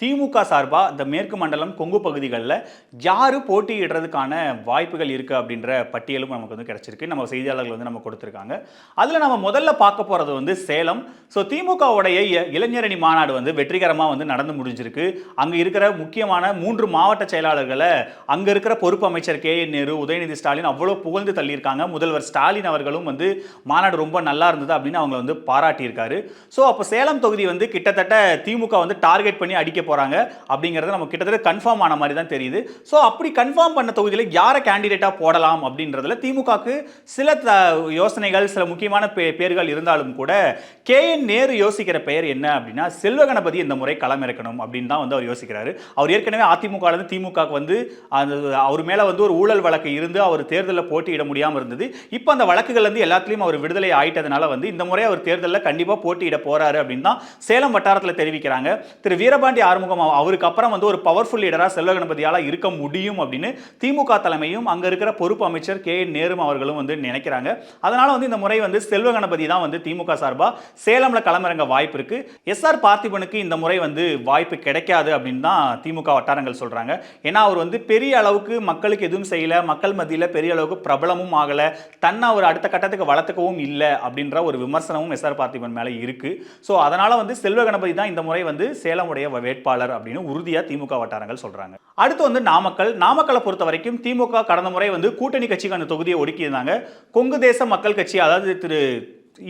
திமுக சார்பாக இந்த மேற்கு மண்டலம் கொங்கு பகுதிகளில் யார் போட்டியிடுறதுக்கான வாய்ப்புகள் இருக்குது அப்படின்ற பட்டியலும் நமக்கு வந்து கிடச்சிருக்கு. நம்ம செய்தியாளர்கள் வந்து நம்ம கொடுத்துருக்காங்க. அதில் நம்ம முதல்ல பார்க்க போகிறது வந்து சேலம். ஸோ திமுகவுடைய இளைஞரணி மாநாடு வந்து வெற்றிகரமாக வந்து நடந்து முடிஞ்சிருக்கு. அங்கே இருக்கிற முக்கியமான மூன்று மாவட்ட செயலாளர்களை அங்கே இருக்கிற பொறுப்பு அமைச்சர் கே. என். நேரு உதயநிதி ஸ்டாலின் அவ்வளோ புகழ்ந்து தள்ளியிருக்காங்க. முதல்வர் ஸ்டாலின் அவர்களும் வந்து மாநாடு ரொம்ப நல்லா இருந்தது அப்படின்னு அவங்களை வந்து பாராட்டியிருக்காரு. ஸோ அப்போ சேலம் தொகுதி வந்து கிட்டத்தட்ட திமுக வந்து டார்கெட் பண்ணி அடிக்க போகிறாங்க அப்படிங்கிறது நம்ம கிட்டத்தட்ட கன்ஃபார்ம் ஆன மாதிரி தான் தெரியுது. ஸோ அப்படி கன்ஃபார்ம் பண்ண தொகுதியில் யாரை கேண்டிடேட்டாக போடலாம் அப்படின்றதுல திமுகக்கு சில த யோசனைகள் சில முக்கியமான பே பேர்கள் இருந்தாலும் கூட கே என் நேரு யோசிக்கிற பெயர் என்ன அப்படின்னா செல்வ கணபதி இந்த முறை களமிறக்கணும் அப்படின்னு தான் வந்து அவர் யோசிக்கிறாரு. அவர் ஏற்கனவே அதிமுகலேருந்து திமுகவுக்கு வந்து அந்த அவர் மேலே வந்து ஒரு ஊழல் வழக்கு இருந்து அவர் தேர்தலில் போட்டியிட முடியாமல் இருந்தது. இப்போ அந்த வழக்குகள் வந்து எல்லாத்துலேயும் அவர் விடுதலை ஆயிட்டதுனால வந்து இந்த முறை அவர் தேர்தலில் கண்டிப்பாக போட்டியிட போறாரு அப்படின்னு தான் சேலம் வட்டாரத்தில் தெரிவிக்கிறாங்க. திரு வீரபாண்டி ஆர் அவ- அவருக்கு அப்புறம் வந்து ஒரு பவர்ஃபுல் லீடராக செல்வ கணபதியால் இருக்க முடியும் அப்படின்னு திமுக தலைமையும் அங்கே இருக்கிற பொறுப்பு அமைச்சர் கே. என். நேரும் அவர்களும் வந்து நினைக்கிறாங்க. அதனால் வந்து இந்த முறை வந்து செல்வ கணபதி தான் வந்து திமுக சார்பாக சேலமில் களமிறங்க வாய்ப்பு இருக்குது எஸ்ஆர் பார்த்திபனுக்கு இந்த முறை வந்து வாய்ப்பு கிடைக்காது அப்படின்னு தான் திமுக வட்டாரங்கள் சொல்கிறாங்க ஏன்னா அவர் வந்து பெரிய அளவுக்கு மக்களுக்கு எதுவும் செய்யலை மக்கள் மத்தியில் பெரிய அளவுக்கு பிரபலமும் ஆகலை தன்னை அவர் அடுத்த கட்டத்துக்கு வளர்த்துக்கவும் இல்லை அப்படின்ற ஒரு விமர்சனமும் எஸ்ஆர் பார்த்திபன் மேலே இருக்குது ஸோ அதனால் வந்து செல்வ கணபதி தான் இந்த முறை வந்து சேலமுடைய வேட்பாளர். அப்படின்னு உறுதியாக திமுக வட்டாரங்கள் சொல்றாங்க. அடுத்து வந்து நாமக்கல். நாமக்கலை பொறுத்த வரைக்கும் திமுக கடந்த முறை வந்து கூட்டணி கட்சிக்கான தொகுதியை ஒடுக்கியிருந்தாங்க. கொங்கு தேச மக்கள் கட்சி அதாவது திரு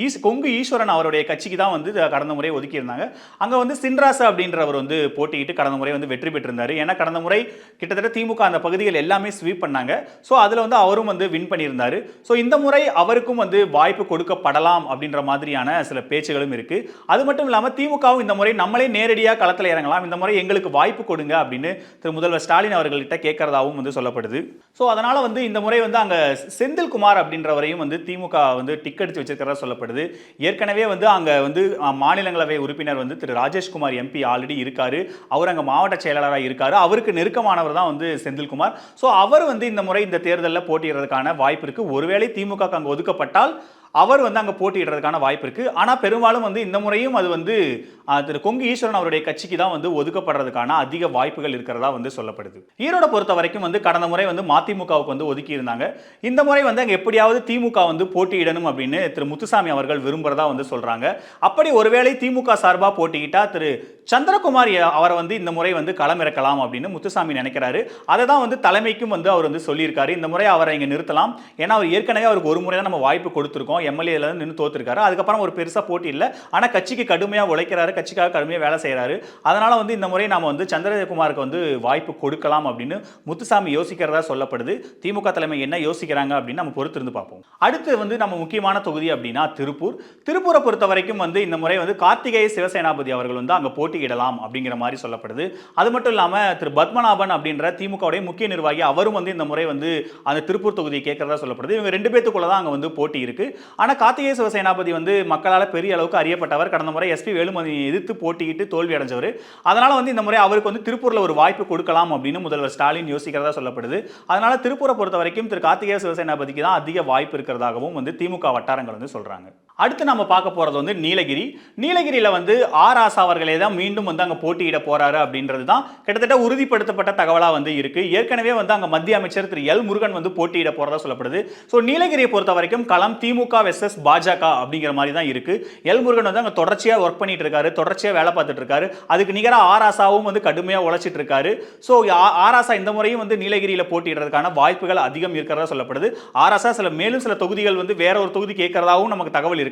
ஈஸ் கொங்கு ஈஸ்வரன் அவருடைய கட்சிக்கு தான் வந்து கடந்த முறை ஒதுக்கியிருந்தாங்க. அங்கே வந்து சின்ராசா அப்படின்றவர் வந்து போட்டியிட்டு கடந்த முறை வந்து வெற்றி பெற்றிருந்தார். ஏன்னா கடந்த முறை கிட்டத்தட்ட திமுக அந்த பகுதிகள் எல்லாமே ஸ்வீப் பண்ணாங்க. ஸோ அதில் வந்து அவரும் வந்து வின் பண்ணியிருந்தார். ஸோ இந்த முறை அவருக்கும் வந்து வாய்ப்பு கொடுக்கப்படலாம் அப்படின்ற மாதிரியான சில பேச்சுகளும் இருக்குது அது மட்டும் இல்லாமல் திமுகவும் இந்த முறை நம்மளே நேரடியாக களத்தில் இறங்கலாம். இந்த முறை எங்களுக்கு வாய்ப்பு கொடுங்க அப்படின்னு திரு முதல்வர் ஸ்டாலின் அவர்கள்ட்ட கேட்கறதாகவும் வந்து சொல்லப்படுது. ஸோ அதனால் வந்து இந்த முறை வந்து அங்கே செந்தில்குமார் அப்படின்றவரையும் வந்து திமுக வந்து டிக்கெட் வச்சிருக்கிறதா சொல்லப்படுது ஏற்கனவே வந்து அங்கே வந்து மாநிலங்களவை உறுப்பினர் வந்து திரு ராஜேஷ்குமார் எம்பி ஆல்ரெடி இருக்காரு. அவர் அங்கே மாவட்ட செயலாளராக இருக்காரு. அவருக்கு நெருக்கமானவர் தான் வந்து செந்தில்குமார். ஸோ அவர் வந்து இந்த முறை இந்த தேர்தலில் போட்டியிடுறதுக்கான வாய்ப்பு இருக்குது ஒருவேளை திமுக அங்கே ஒதுக்கப்பட்டால் அவர் வந்து அங்கே போட்டியிடுறதுக்கான வாய்ப்பு இருக்குது ஆனால் பெரும்பாலும் வந்து இந்த முறையும் அது வந்து திரு கொங்கு ஈஸ்வரன் அவருடைய கட்சிக்கு தான் வந்து ஒதுக்கப்படுறதுக்கான அதிக வாய்ப்புகள் இருக்கிறதா வந்து சொல்லப்படுது. ஈரோட பொறுத்த வரைக்கும் வந்து கடந்த முறை வந்து மதிமுகவுக்கு வந்து ஒதுக்கி இருந்தாங்க இந்த முறை வந்து அங்கே எப்படியாவது திமுக வந்து போட்டியிடணும் அப்படின்னு திரு முத்துசாமி அவர்கள் விரும்புகிறதா வந்து சொல்கிறாங்க அப்படி ஒருவேளை திமுக சார்பாக போட்டியிட்டால் திரு சந்திரகுமார் அவரை வந்து இந்த முறை வந்து களமிறக்கலாம் அப்படின்னு முத்துசாமி நினைக்கிறாரு. அதை தான் வந்து தலைமைக்கும் வந்து அவர் வந்து சொல்லியிருக்காரு. இந்த முறை அவரை இங்கே நிறுத்தலாம். ஏன்னா அவர் ஏற்கனவே அவருக்கு ஒரு முறை தான் நம்ம வாய்ப்பு கொடுத்துருக்கோம். எம்எல்ஏல நின்று தோத்துருக்காரு. அதுக்கப்புறம் ஒரு பெருசாக போட்டி இல்லை. ஆனால் கட்சிக்கு கடுமையாக உழைக்கிறாரு கட்சிக்காக கடுமையாக வேலை செய்கிறாரு அதனால் வந்து இந்த முறை நாம் வந்து சந்திரகுமாருக்கு வந்து வாய்ப்பு கொடுக்கலாம் அப்படின்னு முத்துசாமி யோசிக்கிறதா சொல்லப்படுது. திமுக தலைமை என்ன யோசிக்கிறாங்க அப்படின்னு நம்ம பொறுத்திருந்து பார்ப்போம். அடுத்து வந்து நம்ம முக்கியமான தொகுதி அப்படின்னா திருப்பூர். திருப்பூரை பொறுத்த வரைக்கும் வந்து இந்த முறை வந்து கார்த்திகேய சிவசேனாபதி அவர்கள் வந்து அங்கே போட்டியிடலாம் அப்படிங்கிற மாதிரி சொல்லப்படுது. அது மட்டும் இல்லாமல் திரு பத்மநாபன் அப்படின்ற திமுகவுடைய முக்கிய நிர்வாகி அவரும் வந்து இந்த முறை வந்து அந்த திருப்பூர் தொகுதியை கேட்கறதா சொல்லப்படுது. இவங்க ரெண்டு பேத்துக்குள்ள தான் அங்கே வந்து போட்டி இருக்கு. ஆனால் கார்த்திகேய சிவசேனாபதி வந்து மக்களால் பெரிய அளவுக்கு அறியப்பட்டவர். கடந்த முறை எஸ்பி வேலுமணியை எதிர்த்து போட்டியிட்டு தோல்வி அடைஞ்சவர். அதனால் வந்து இந்த முறை அவருக்கு வந்து திருப்பூரில் ஒரு வாய்ப்பு கொடுக்கலாம் அப்படின்னு முதல்வர் ஸ்டாலின் யோசிக்கிறதா சொல்லப்படுது. அதனால திருப்பூரை பொறுத்த வரைக்கும் திரு கார்த்திகேய சிவசேனாபதிக்கு தான் அதிக வாய்ப்பு இருக்கிறதாகவும் வந்து திமுக வட்டாரங்கள் வந்து சொல்கிறாங்க அடுத்து நம்ம பார்க்க போகிறது வந்து நீலகிரி. நீலகிரியில் வந்து ஆர் ஆசா அவர்களே தான் மீண்டும் வந்து அங்கே போட்டியிட போகிறாரு அப்படின்றது தான் கிட்டத்தட்ட உறுதிப்படுத்தப்பட்ட தகவலாக வந்து இருக்குது ஏற்கனவே வந்து அங்கே மத்திய அமைச்சர் திரு எல் முருகன் வந்து போட்டியிட போகிறதா சொல்லப்படுது. ஸோ நீலகிரியை பொறுத்த வரைக்கும் களம் திமுக வெர்சஸ் பாஜக அப்படிங்கிற மாதிரி தான் இருக்குது எல் முருகன் வந்து அங்கே தொடர்ச்சியாக ஒர்க் பண்ணிட்டு இருக்காரு தொடர்ச்சியாக வேலை பார்த்துட்டு இருக்காரு. அதுக்கு நிகராக ஆர் ஆசாவும் வந்து கடுமையாக உழைச்சிட்டு இருக்காரு. ஸோ ஆர் ஆசா இந்த முறையும் வந்து நீலகிரியில் போட்டியிடுறதுக்கான வாய்ப்புகள் அதிகம் இருக்கிறதா சொல்லப்படுது. ஆர் ஆசா சில மேலும் சில தொகுதிகள் வந்து வேற ஒரு தொகுதி கேட்கறதாகவும் நமக்கு தகவல் இருக்கு.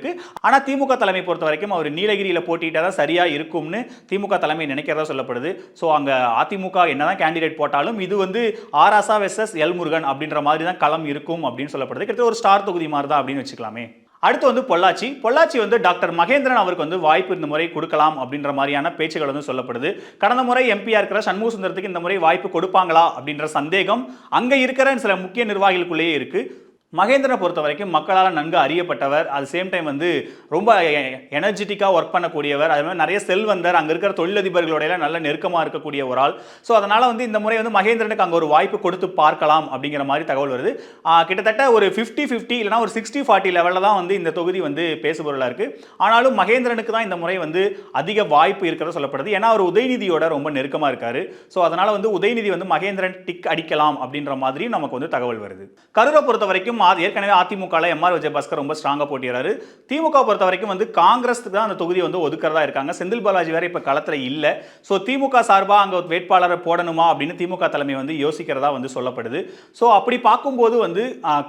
ஆனால் திமுக தலைமை பொறுத்த வரைக்கும் அவர் நீலகிரியில் போட்டியிட்டா தான் சரியா இருக்கும்னு திமுக தலைமை நினைக்கிறதா சொல்லப்படுது. ஸோ அங்கே அதிமுக என்னதான் கேண்டிடேட் போட்டாலும் இது வந்து R Asa versus L Murugan அப்படின்ற மாதிரி தான் களம் இருக்கும் அப்படின்னு சொல்லப்படுது. கிட்டத்தட்ட ஒரு ஸ்டார் தொகுதி மாதிரி தான் அப்படின்னு வச்சுக்கலாமே. அடுத்து வந்து பொள்ளாச்சி. பொள்ளாச்சி வந்து டாக்டர் மகேந்திரன் அவருக்கு வந்து வாய்ப்பு இந்த முறை கொடுக்கலாம் அப்படின்ற மாதிரியான பேச்சுகள் வந்து சொல்லப்படுது. கடந்த முறை எம்பியா இருக்கிற சண்முக சுந்தரத்துக்கு இந்த முறை வாய்ப்பு கொடுப்பாங்களா அப்படின்ற சந்தேகம் அங்கே இருக்கிற சில முக்கிய நிர்வாகிகளுக்குள்ளேயே இருக்குது மகேந்திரனை பொறுத்த வரைக்கும் மக்களால் நன்கு அறியப்பட்டவர். அது சேம் டைம் வந்து ரொம்ப எனர்ஜெட்டிக்காக ஒர்க் பண்ணக்கூடியவர். அது மாதிரி நிறைய செல்வந்தர் அங்கே இருக்கிற தொழிலதிபர்களோட நல்ல நெருக்கமாக இருக்கக்கூடிய ஒரு ஆள். ஸோ அதனால் வந்து இந்த முறை வந்து மகேந்திரனுக்கு அங்கே ஒரு வாய்ப்பு கொடுத்து பார்க்கலாம் அப்படிங்கிற மாதிரி தகவல் வருது. கிட்டத்தட்ட ஒரு ஃபிஃப்டி ஃபிஃப்டி இல்லைனா ஒரு சிக்ஸ்டி ஃபார்ட்டி லெவலில் தான் வந்து இந்த தொகுதி வந்து பேசுபொருளாக இருக்குது ஆனாலும் மகேந்திரனுக்கு தான் இந்த முறை வந்து அதிக வாய்ப்பு இருக்கிறத சொல்லப்படுது. ஏன்னா அவர் உதயநிதியோட ரொம்ப நெருக்கமாக இருக்கார். ஸோ அதனால் வந்து உதயநிதி வந்து மகேந்திரன் டிக் அடிக்கலாம் அப்படின்ற மாதிரி நமக்கு வந்து தகவல் வருது. கரூரை பொறுத்த வரைக்கும் ஆ- ஏற்கனவே அதிமுகவில் எம்ஆர் விஜயபாஸ்கர் ரொம்ப ஸ்ட்ராங்காக போட்டிடுறாரு திமுக பொறுத்த வரைக்கும் வந்து காங்கிரஸுக்கு தான் அந்த தொகுதி வந்து ஒதுக்கிறதா இருக்காங்க. செந்தில் பாலாஜி வேறு இப்போ களத்தில் இல்லை. ஸோ திமுக சார்பாக அங்கே வேட்பாளரை போடணுமா அப்படின்னு திமுக தலைமை வந்து யோசிக்கிறதா வந்து சொல்லப்படுது. ஸோ அப்படி பார்க்கும்போது வந்து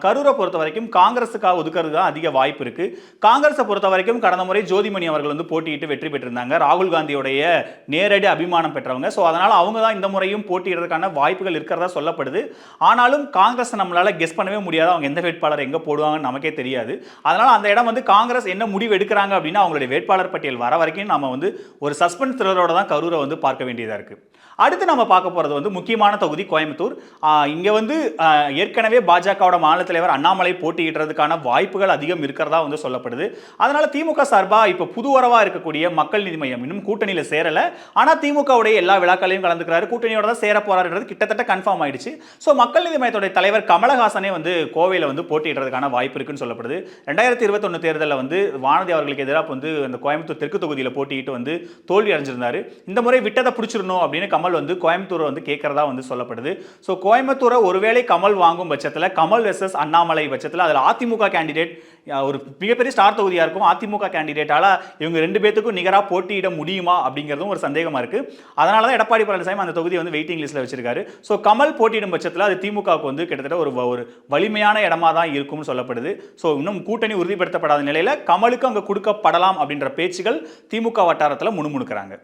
கரூரை பொறுத்த வரைக்கும் காங்கிரஸுக்காக ஒதுக்கிறது தான் அதிக வாய்ப்பு இருக்குது காங்கிரஸை பொறுத்த வரைக்கும் கடந்த முறை ஜோதிமணி அவர்கள் வந்து போட்டியிட்டு வெற்றி பெற்றிருந்தாங்க. ராகுல் காந்தியுடைய நேரடி அபிமானம் பெற்றவங்க. ஸோ அதனால் அவங்க தான் இந்த முறையும் போட்டியிடுறதுக்கான வாய்ப்புகள் இருக்கிறதா சொல்லப்படுது. ஆனாலும் காங்கிரஸ் நம்மளால கெஸ் பண்ணவே முடியாது. அவங்க எந்த வேட்பாளர் எங்கே போடுவாங்கன்னு நமக்கே தெரியாது. அதனால் அந்த இடம் வந்து காங்கிரஸ் என்ன முடிவு எடுக்கிறாங்க அப்படின்னா அவங்களுடைய வேட்பாளர் பட்டியல் வர வரைக்கும் நம்ம வந்து ஒரு சஸ்பென்ஸ் த்ரில்லரோட தான் கரூரை வந்து பார்க்க வேண்டியதாக இருக்கு. அடுத்து நம்ம பார்க்க போறது வந்து முக்கியமான தொகுதி கோயம்புத்தூர். இங்கே வந்து ஏற்கனவே பாஜகவோட மாநில தலைவர் அண்ணாமலை போட்டியிடுறதுக்கான வாய்ப்புகள் அதிகம் இருக்கிறதா வந்து சொல்லப்படுது. அதனால் திமுக சார்பாக இப்போ புது வரவா இருக்கக்கூடிய மக்கள் நீதி மையம் இன்னும் கூட்டணியில் சேரலை. ஆனால் திமுகவுடைய எல்லா விழாக்களையும் கலந்துக்கிறாரு. கூட்டணியோட தான் சேர போறாருன்றது கிட்டத்தட்ட கன்ஃபார்ம் ஆயிடுச்சு. ஸோ மக்கள் நீதி மையத்துடைய தலைவர் கமலஹாசனே வந்து கோவையில் வந்து போட்டியிடுறதுக்கான வாய்ப்பு இருக்குன்னு சொல்லப்படுது. ரெண்டாயிரத்தி இருபத்தொன்று தேர்தலில் வந்து வானதி அவர்களுக்கு எதிராக வந்து அந்த கோயம்புத்தூர் தெற்கு தொகுதியில் போட்டியிட்டு வந்து தோல்வி அடைஞ்சிருந்தாரு. இந்த முறை விட்டதை பிடிச்சிடணும் அப்படின்னு கமல் வந்து கோயம்புத்தூரை வந்து கேட்கறதா வந்து சொல்லப்படுது. ஸோ கோயம்புத்தூரை ஒருவேளை கமல் வாங்கும் பட்சத்தில் கமல் வெர்சஸ் அண்ணாமலை பட்சத்தில் அதில் அதிமுக கேண்டிடேட் ஒரு மிகப்பெரிய ஸ்டார் தொகுதியாக இருக்கும். அதிமுக கேண்டிடேட்டால இவங்க ரெண்டு பேத்துக்கும் நிகராக போட்டியிட முடியுமா அப்படிங்கிறதும் ஒரு சந்தேகமாக இருக்கு. அதனால தான் எடப்பாடி பழனிசாமி அந்த தொகுதியை வந்து வெயிட்டிங் லிஸ்ட்டில் வச்சிருக்காரு. ஸோ கமல் போட்டியிடும் பட்சத்தில் அது திமுகவுக்கு வந்து கிட்டத்தட்ட ஒரு ஒரு வலிமையான இடமா தான் இருக்கும்னு சொல்லப்படுது. ஸோ இன்னும் கூட்டணி உறுதிப்படுத்தப்படாத நிலையில் கமலுக்கு அங்கே கொடுக்கப்படலாம் அப்படின்ற பேச்சுகள் திமுக வட்டாரத்தில் முணுமுணுக்கிறாங்க.